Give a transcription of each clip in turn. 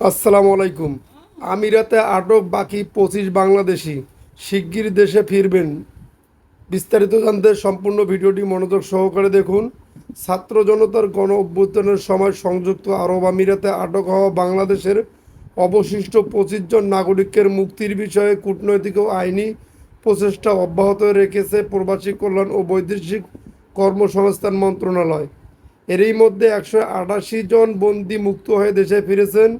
আসসালামু আলাইকুম। আমিরাতে আটক বাকি পঁচিশ বাংলাদেশি। শিগগির দেশে ফিরবেন। বিস্তারিত জানতে সম্পূর্ণ ভিডিওটি মনোযোগ সহকারে দেখুন। ছাত্র জনতার গণ অভ্যুত্থানের সময় সংযুক্ত আরব আমিরাতে আটক হওয়া বাংলাদেশের অবশিষ্ট পঁচিশ জন নাগরিকের মুক্তির বিষয়ে কূটনৈতিক ও আইনি প্রচেষ্টা অব্যাহত রেখেছে প্রবাসী কল্যাণ ও বৈদেশিক কর্মসংস্থান মন্ত্রণালয়। এরই মধ্যে একশো আটাশি জন বন্দী মুক্ত হয়ে দেশে ফিরেছেন।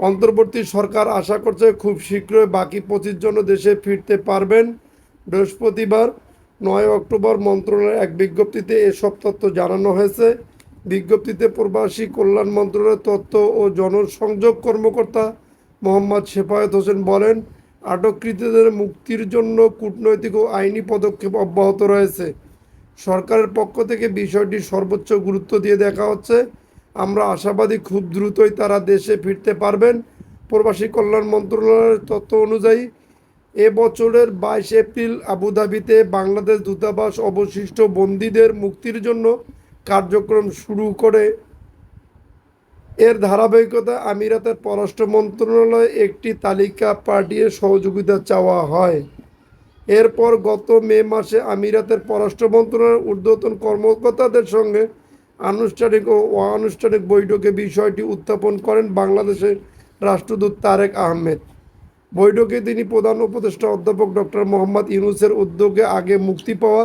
অন্তর্বর্তী সরকার আশা করছে খুব শীঘ্রই বাকি পঁচিশ জন দেশে ফিরতে পারবেন। বৃহস্পতিবার নয় অক্টোবর মন্ত্রণালয়ের এক বিজ্ঞপ্তিতে এসব তথ্য জানানো হয়েছে। বিজ্ঞপ্তিতে প্রবাসী কল্যাণ মন্ত্রণালয়ের তথ্য ও জনসংযোগ কর্মকর্তা মোহাম্মদ শেফায়েত হোসেন বলেন, আটককৃতদের মুক্তির জন্য কূটনৈতিক ও আইনি পদক্ষেপ অব্যাহত রয়েছে। সরকারের পক্ষ থেকে বিষয়টি সর্বোচ্চ গুরুত্ব দিয়ে দেখা হচ্ছে। আমরা আশাবাদী খুব দ্রুতই তারা দেশে ফিরতে পারবেন। প্রবাসী কল্যাণ মন্ত্রণালয়ের তথ্য অনুযায়ী, এ বছরের বাইশ এপ্রিল আবুধাবিতে বাংলাদেশ দূতাবাস অবশিষ্ট বন্দীদের মুক্তির জন্য কার্যক্রম শুরু করে। এর ধারাবাহিকতা আমিরাতের পররাষ্ট্র মন্ত্রণালয়ে একটি তালিকা পাঠিয়ে সহযোগিতা চাওয়া হয়। এরপর গত মে মাসে আমিরাতের পররাষ্ট্র মন্ত্রণালয়ের ঊর্ধ্বতন কর্মকর্তাদের সঙ্গে আনুষ্ঠানিক ও অনানুষ্ঠানিক বৈঠকে বিষয়টি উত্থাপন করেন বাংলাদেশের রাষ্ট্রদূত তারেক আহমেদ। বৈঠকে তিনি প্রধান উপদেষ্টা অধ্যাপক ডক্টর মোহাম্মদ ইউনুসের উদ্যোগে আগে মুক্তি পাওয়া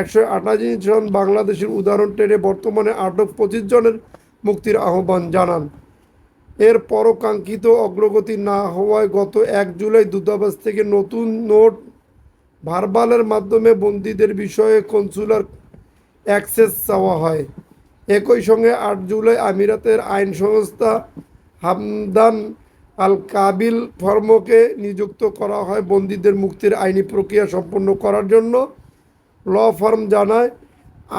একশো আটাশি জন বাংলাদেশের উদাহরণ টেনে বর্তমানে আটক পঁচিশ জনের মুক্তির আহ্বান জানান। এর পরকাঙ্ক্ষিত অগ্রগতি না হওয়ায় গত এক জুলাই দূতাবাস থেকে নতুন নোট ভারবালের মাধ্যমে বন্দীদের বিষয়ে কনসুলার অ্যাক্সেস চাওয়া হয়। একই সঙ্গে আট জুলাই আমিরাতের আইন সংস্থা হামদান আল কাবিল ফর্মকে নিযুক্ত করা হয় বন্দীদের মুক্তির আইনি প্রক্রিয়া সম্পন্ন করার জন্য। ল ফার্ম জানায়,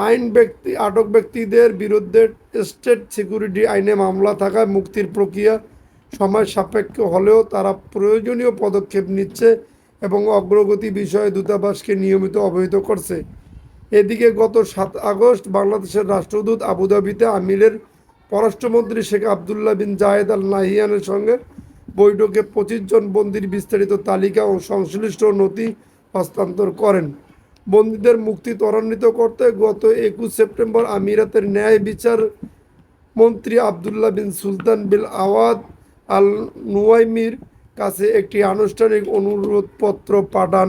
আইন ব্যক্তি, আটক ব্যক্তিদের বিরুদ্ধে স্টেট সিকিউরিটি আইনে মামলা থাকায় মুক্তির প্রক্রিয়া সময় সাপেক্ষ হলেও তারা প্রয়োজনীয় পদক্ষেপ নিচ্ছে এবং অগ্রগতি বিষয়ে দূতাবাসকে নিয়মিত অবহিত করছে। এদিকে গত সাত আগস্ট বাংলাদেশের রাষ্ট্রদূত আবুধাবিতে আমিরের পররাষ্ট্রমন্ত্রী শেখ আবদুল্লাহ বিন জায়েদ আল নাহিয়ানের সঙ্গে বৈঠকে পঁচিশ জন বন্দির বিস্তারিত তালিকা ও সংশ্লিষ্ট নথি হস্তান্তর করেন। বন্দীদের মুক্তি ত্বরান্বিত করতে গত একুশ সেপ্টেম্বর আমিরাতের ন্যায় বিচার মন্ত্রী আবদুল্লাহ বিন সুলতান বিল আওয়াদ আল নুয়াইমির কাছে একটি আনুষ্ঠানিক অনুরোধপত্র পাঠান।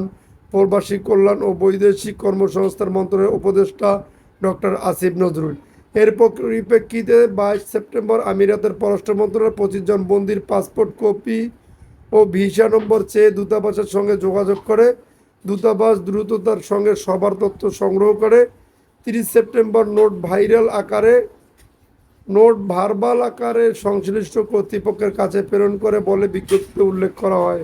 প্রবাসী কল্যাণ ও বৈদেশিক কর্মসংস্থান মন্ত্রণালয়ের উপদেষ্টা ডক্টর আসিফ নজরুল। এর পরিপ্রেক্ষিতে বাইশ সেপ্টেম্বর আমিরাতের পররাষ্ট্র মন্ত্রণালয় পঁচিশ জন বন্দির পাসপোর্ট কপি ও ভিসা নম্বর চেয়ে দূতাবাসের সঙ্গে যোগাযোগ করে, দূতাবাস দ্রুততার সঙ্গে সবার তথ্য সংগ্রহ করে, তিরিশ সেপ্টেম্বর নোট ভাইরাল আকারে, নোট ভার্বাল আকারে সংশ্লিষ্ট কর্তৃপক্ষের কাছে প্রেরণ করে বলে বিজ্ঞপ্তিতে উল্লেখ করা হয়।